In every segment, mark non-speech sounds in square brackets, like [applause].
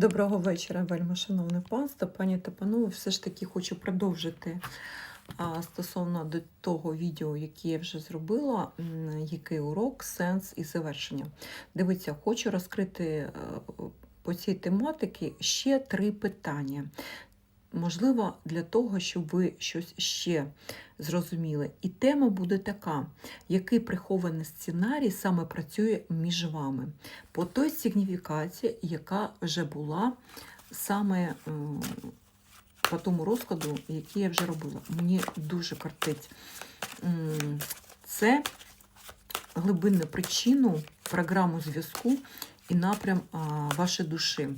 Доброго вечора, вельми шановне панство, пані та панове. Все ж таки хочу продовжити стосовно до того відео, яке я вже зробила, який урок, сенс і завершення. Дивіться, хочу розкрити е, по цій тематиці ще три питання. Можливо, для того, щоб ви щось ще зрозуміли. І тема буде така: який прихований сценарій саме працює між вами? По той сигніфікації, яка вже була саме м, по тому розкладу, який я вже робила. Мені дуже картить. Це глибинну причину, програму зв'язку і напрям вашої душі.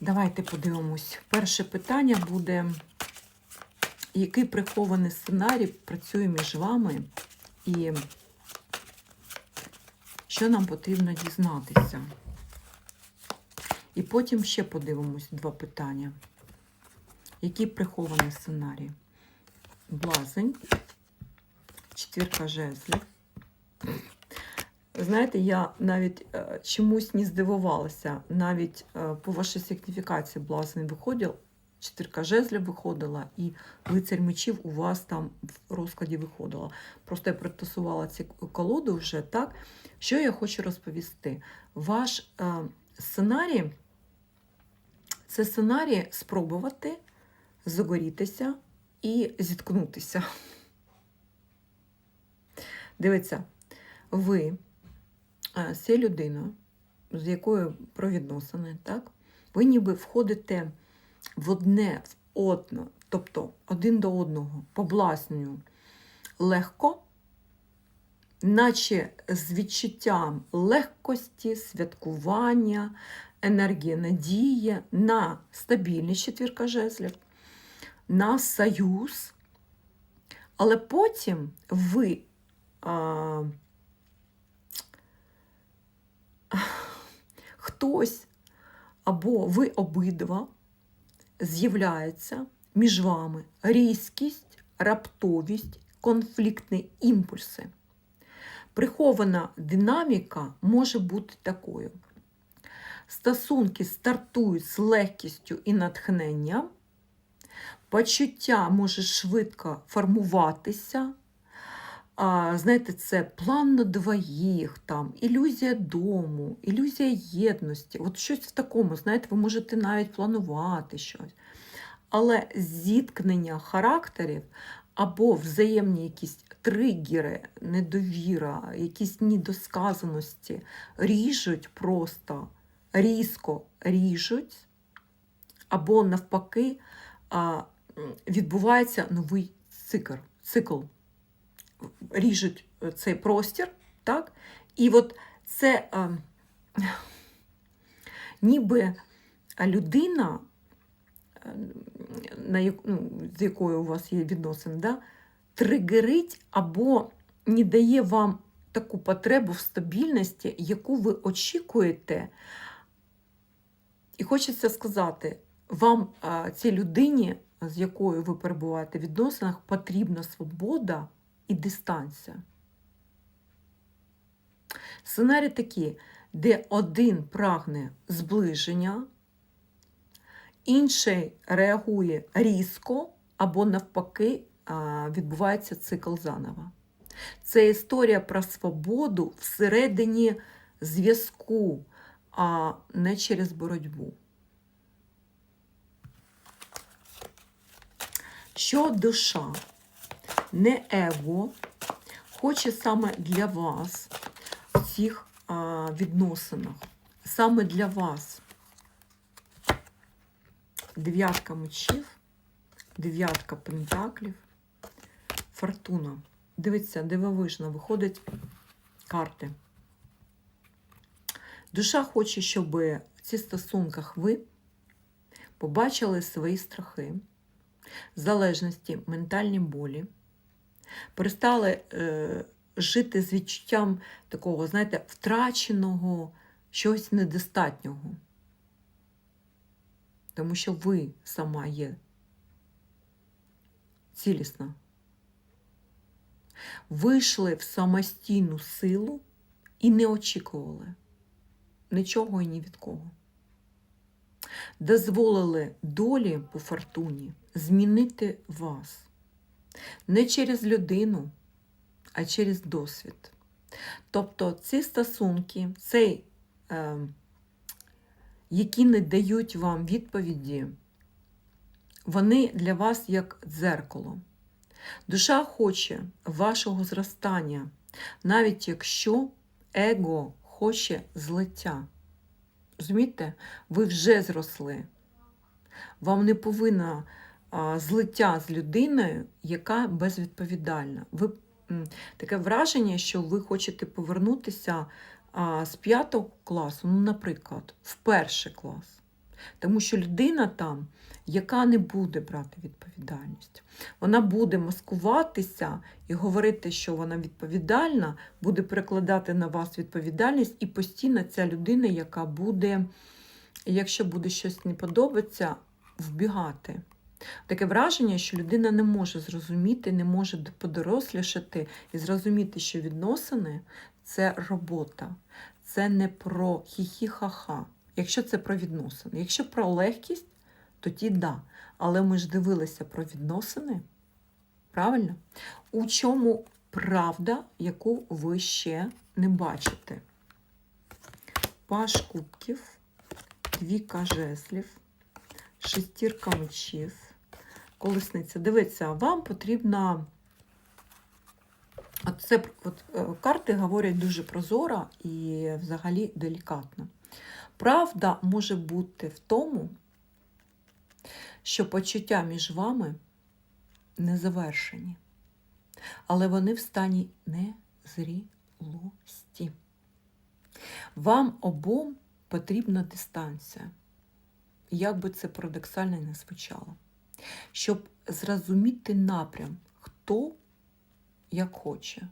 Давайте подивимось. Перше питання буде, який прихований сценарій працює між вами і що нам потрібно дізнатися? І потім ще подивимось два питання. Який прихований сценарій? Блазень, четвірка жезлів. Знаєте, я навіть е, чомусь не здивувалася. Навіть е, по вашій сигніфікації блазень виходив, четвірка жезлів виходила, і лицарь мечів у вас там в розкладі виходила. Просто я притасувала ці колоду вже так. Що я хочу розповісти? Ваш е, сценарій це сценарій спробувати загорітися і зіткнутися. Дивіться, ви це людина, з якою про відносини, так? Ви ніби входите в одне, в одно, тобто один до одного, по бласню легко, наче з відчуттям легкості, святкування, енергії надії на стабільність четвірка жезлів, на союз, але потім ви а, [sighs] хтось або ви обидва з'являється між вами різкість, раптовість, конфліктні імпульси. Прихована динаміка може бути такою. Стосунки стартують з легкістю і натхненням, почуття може швидко формуватися. Знаєте, це план на двоїх, там, ілюзія дому, ілюзія єдності. От щось в такому, знаєте, ви можете навіть планувати щось. Але зіткнення характерів або взаємні якісь тригери, недовіра, якісь недосказаності ріжуть просто, різко ріжуть, або навпаки відбувається новий цикл. цикл ріжуть цей простір, так? І от це а, ніби людина, е, на, як- ну, з якою у вас є відносини, да? тригерить або не дає вам таку потребу в стабільності, яку ви очікуєте. І хочеться сказати, вам, цій людині, з якою ви перебуваєте в відносинах, потрібна свобода і дистанція. Сценарій такі, де один прагне зближення, інший реагує різко або навпаки відбувається цикл заново. Це історія про свободу всередині зв'язку, а не через боротьбу. Що душа, не его, хоче саме для вас в цих відносинах, саме для вас. Дев'ятка мечів, дев'ятка пентаклів, фортуна. Дивіться, дивовижно виходять карти. Душа хоче, щоб в цих стосунках ви побачили свої страхи, залежності, ментальні болі, перестали е, жити з відчуттям такого, знаєте, втраченого, чогось недостатнього. Тому що ви сама є цілісна. Вийшли в самостійну силу і не очікували нічого і ні від кого. дозволили долі по фортуні змінити вас не через людину, а через досвід. Тобто ці стосунки, цей, е, які не дають вам відповіді, вони для вас як дзеркало. Душа хоче вашого зростання, навіть якщо его хоче злиття. Розумієте, ви вже зросли. Вам не повинна злиття з людиною, яка безвідповідальна. Ви таке враження, що ви хочете повернутися з п'ятого класу, ну, наприклад, в перший клас. Тому що людина там, яка не буде брати відповідальність, вона буде маскуватися і говорити, що вона відповідальна, буде перекладати на вас відповідальність, і постійно ця людина, яка буде, якщо буде щось не подобатися, вбігати. Таке враження, що людина не може зрозуміти, не може подорослішати і зрозуміти, що відносини це робота, це не про хі-хі-ха-ха. Якщо це про відносини. Якщо про легкість, тоді да. Але ми ж дивилися про відносини. Правильно? У чому правда, яку ви ще не бачите? Паш кубків, двіка жезлів, шестірка мечів, колесниця. Дивіться, вам потрібна. От це от, е, карти говорять дуже прозоро і взагалі делікатно. Правда може бути в тому, що почуття між вами не завершені, але вони в стані незрілості. Вам обом потрібна дистанція, як би це парадоксально не звучало, щоб зрозуміти напрям, хто як хоче,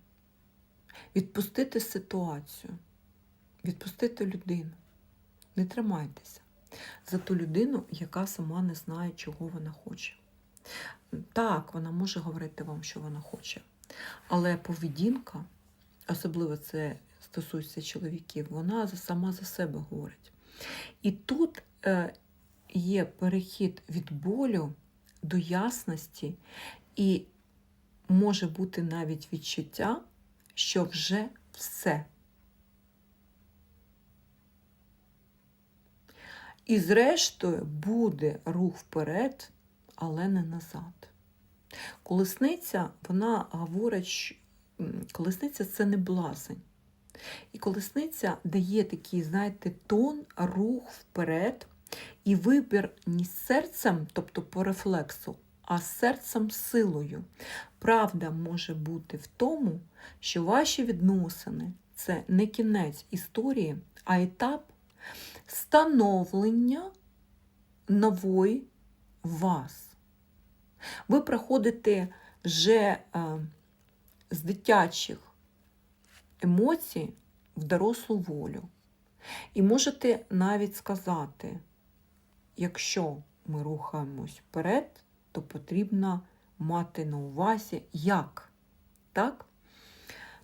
відпустити ситуацію, відпустити людину. Не тримайтеся за ту людину, яка сама не знає, чого вона хоче. Так, вона може говорити вам, що вона хоче, але поведінка, особливо це стосується чоловіків, вона сама за себе говорить. І тут е, є перехід від болю до ясності, і може бути навіть відчуття, що вже все. І, зрештою, буде рух вперед, але не назад. Колесниця, вона говорить, колесниця це не блазень. І колесниця дає такий, знаєте, тон, рух вперед, і вибір не серцем, тобто по рефлексу, а серцем силою. Правда може бути в тому, що ваші відносини це не кінець історії, а етап становлення нової вас. Ви проходите вже а, з дитячих емоцій в дорослу волю. І можете навіть сказати, якщо ми рухаємось вперед, то потрібно мати на увазі як. Так?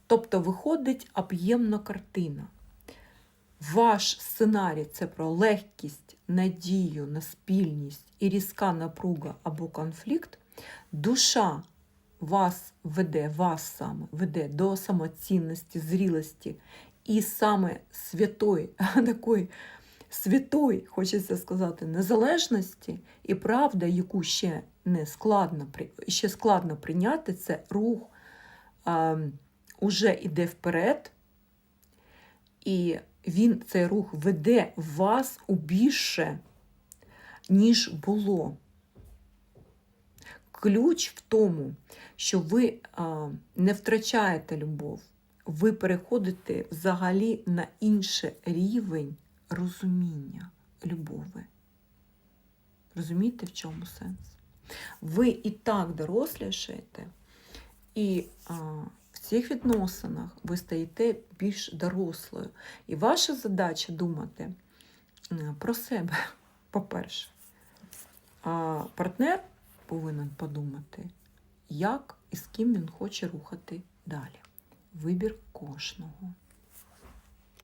Тобто виходить об'ємна картина. Ваш сценарій це про легкість, надію на спільність і різка напруга або конфлікт. Душа вас веде, вас саме веде до самоцінності, зрілості і саме святої, [laughs] такої святої, хочеться сказати, незалежності і правда, яку ще не складно ще складно прийняти, це рух а, уже йде вперед. І він цей рух веде вас у більше, ніж було. Ключ в тому, що ви а, не втрачаєте любов, ви переходите взагалі на інший рівень розуміння любові. Розумієте, в чому сенс? Ви і так дорослішаєте, і а, в цих відносинах ви стаєте більш дорослою. І ваша задача думати про себе, [laughs] по-перше. А партнер повинен подумати, як і з ким він хоче рухати далі. Вибір кожного.